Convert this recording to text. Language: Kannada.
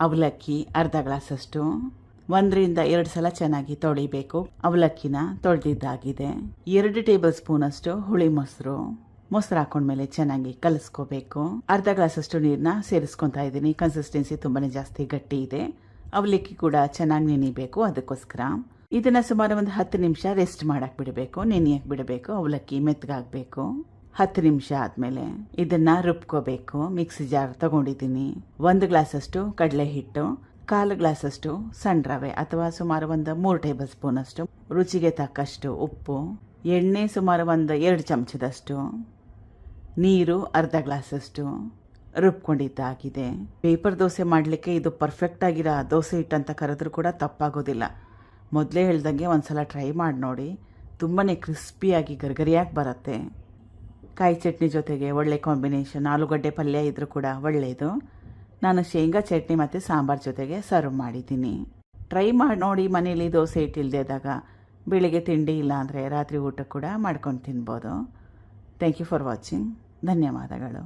ಅವಲಕ್ಕಿ ಅರ್ಧ ಗ್ಲಾಸಷ್ಟು, ಒಂದರಿಂದ ಎರಡು ಸಲ ಚೆನ್ನಾಗಿ ತೊಳಿಬೇಕು. ಅವಲಕ್ಕಿನ ತೊಳೆದಿದ್ದಾಗಿದೆ. ಎರಡು ಟೇಬಲ್ ಸ್ಪೂನ್ ಅಷ್ಟು ಹುಳಿ ಮೊಸರು. ಮೊಸರು ಹಾಕೊಂಡ್ಮೇಲೆ ಚೆನ್ನಾಗಿ ಕಲಿಸ್ಕೋಬೇಕು. ಅರ್ಧ ಗ್ಲಾಸಷ್ಟು ನೀರನ್ನ ಸೇರಿಸ್ಕೊತಾ ಇದ್ದೀನಿ. ಕನ್ಸಿಸ್ಟೆನ್ಸಿ ತುಂಬಾನೇ ಜಾಸ್ತಿ ಗಟ್ಟಿ ಇದೆ. ಅವಲಕ್ಕಿ ಕೂಡ ಚೆನ್ನಾಗಿ ನೆನಿಬೇಕು ಅದಕ್ಕೋಸ್ಕರ. ಇದನ್ನ ಸುಮಾರು ಒಂದು ಹತ್ತು ನಿಮಿಷ ರೆಸ್ಟ್ ಮಾಡಕ್ ಬಿಡಬೇಕು ನೆನೆಯಕ್ ಬಿಡಬೇಕು ಅವಲಕ್ಕಿ ಮೆತ್ತಗಾಗಬೇಕು ಹತ್ತು ನಿಮಿಷ ಆದಮೇಲೆ ಇದನ್ನ ರುಬ್ಕೋಬೇಕು. ಮಿಕ್ಸಿ ಜಾರ್ ತಗೊಂಡಿದ್ದೀನಿ. ಒಂದು ಗ್ಲಾಸಷ್ಟು ಕಡಲೆ ಹಿಟ್ಟು ಕಾಲು ಗ್ಲಾಸಷ್ಟು ಸಣ್ಣ ರವೆ ಅಥವಾ ಸುಮಾರು ಒಂದು ಮೂರು ಟೇಬಲ್ ಸ್ಪೂನ್ ಅಷ್ಟು. ರುಚಿಗೆ ತಕ್ಕಷ್ಟು ಉಪ್ಪು, ಎಣ್ಣೆ ಸುಮಾರು ಒಂದು ಎರಡು ಚಮಚದಷ್ಟು, ನೀರು ಅರ್ಧ ಗ್ಲಾಸಷ್ಟು ರುಬ್ಕೊಂಡಿದ್ದಾಗಿದೆ. ಪೇಪರ್ ದೋಸೆ ಮಾಡಲಿಕ್ಕೆ ಇದು ಪರ್ಫೆಕ್ಟ್ ಆಗಿರೋ ದೋಸೆ ಹಿಟ್ಟು ಅಂತ ಕರೆದ್ರೂ ಕೂಡ ತಪ್ಪಾಗೋದಿಲ್ಲ. ಮೊದಲೇ ಹೇಳ್ದಂಗೆ ಒಂದ್ಸಲ ಟ್ರೈ ಮಾಡಿ ನೋಡಿ ತುಂಬಾ ಕ್ರಿಸ್ಪಿಯಾಗಿ ಗರ್ಗರಿಯಾಗಿ ಬರುತ್ತೆ. ಕಾಯಿ ಚಟ್ನಿ ಜೊತೆಗೆ ಒಳ್ಳೆ ಕಾಂಬಿನೇಷನ್ ಆಲೂಗಡ್ಡೆ ಪಲ್ಯ ಇದ್ರೂ ಕೂಡ ಒಳ್ಳೆಯದು. ನಾನು ಶೇಂಗಾ ಚಟ್ನಿ ಮತ್ತು ಸಾಂಬಾರ್ ಜೊತೆಗೆ ಸರ್ವ್ ಮಾಡಿದ್ದೀನಿ. ಟ್ರೈ ಮಾಡಿ ನೋಡಿ ಮನೇಲಿ ದೋಸೆ ಇಟ್ಟಿಲ್ದೇದಾಗ ಬೆಳಿಗ್ಗೆ ತಿಂಡಿ ಇಲ್ಲ ಅಂದರೆ ರಾತ್ರಿ ಊಟ ಕೂಡ ಮಾಡ್ಕೊಂಡು ತಿನ್ಬೋದು. ಥ್ಯಾಂಕ್ ಯು ಫಾರ್ ವಾಚಿಂಗ್ ಧನ್ಯವಾದಗಳು.